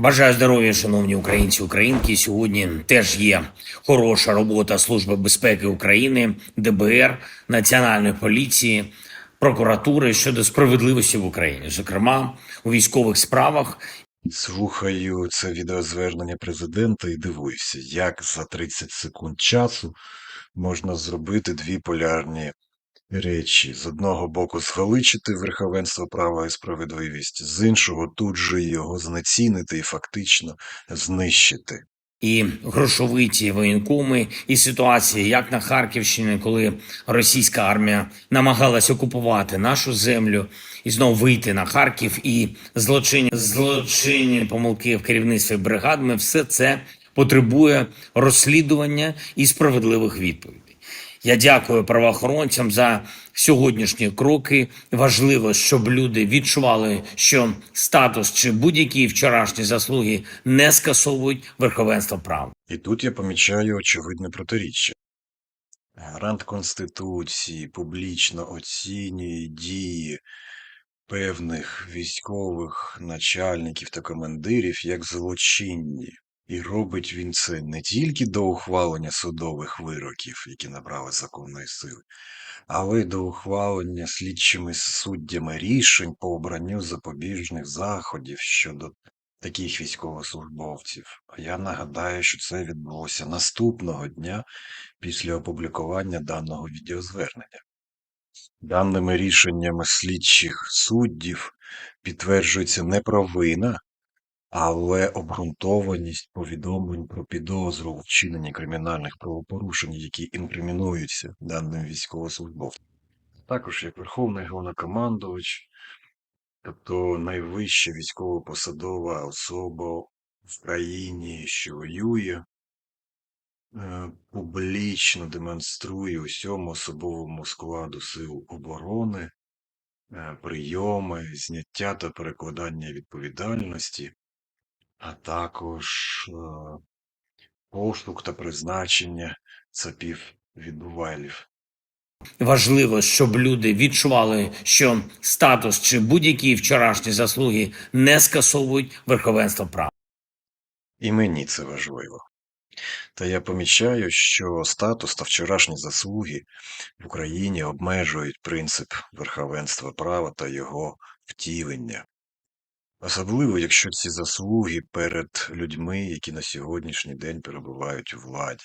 Бажаю здоров'я, шановні українці, українки. Сьогодні теж є хороша робота Служби безпеки України, ДБР, Національної поліції, прокуратури щодо справедливості в Україні, зокрема у військових справах. Слухаю це відеозвернення президента і дивуюся, як за 30 секунд часу можна зробити дві полярні речі. З одного боку, схоличити верховенство права і справедливість, з іншого тут же його знецінити і фактично знищити. І грошовиті воєнкоми, і ситуація, як на Харківщині, коли російська армія намагалась окупувати нашу землю і знову вийти на Харків, і злочинні злочинні помилки в керівництві бригад, ми все це потребує розслідування і справедливих відповідей. Я дякую правоохоронцям за сьогоднішні кроки. Важливо, щоб люди відчували, що статус чи будь-які вчорашні заслуги не скасовують верховенство права. І тут я помічаю очевидне протиріччя. Гарант Конституції публічно оцінює дії певних військових начальників та командирів як злочинні. І робить він це не тільки до ухвалення судових вироків, які набрали законної сили, але й до ухвалення слідчими суддями рішень по обранню запобіжних заходів щодо таких військовослужбовців. А я нагадаю, що це відбулося наступного дня після опублікування даного відеозвернення. Даними рішеннями слідчих суддів підтверджується не провина, але обґрунтованість повідомлень про підозру у вчиненні кримінальних правопорушень, які інкримінуються даним військовослужбовцям. Також як Верховний головнокомандувач, тобто найвища військово-посадова особа в країні, що воює, е, публічно демонструє усьому особовому складу сил оборони е, прийоми, зняття та перекладання відповідальності, а також е, поштовх та призначення цапів відбувайлів. Важливо, щоб люди відчували, що статус чи будь-які вчорашні заслуги не скасовують верховенство права. І мені це важливо. Та я помічаю, що статус та вчорашні заслуги в Україні обмежують принцип верховенства права та його втілення. Особливо, якщо ці заслуги перед людьми, які на сьогоднішній день перебувають у владі.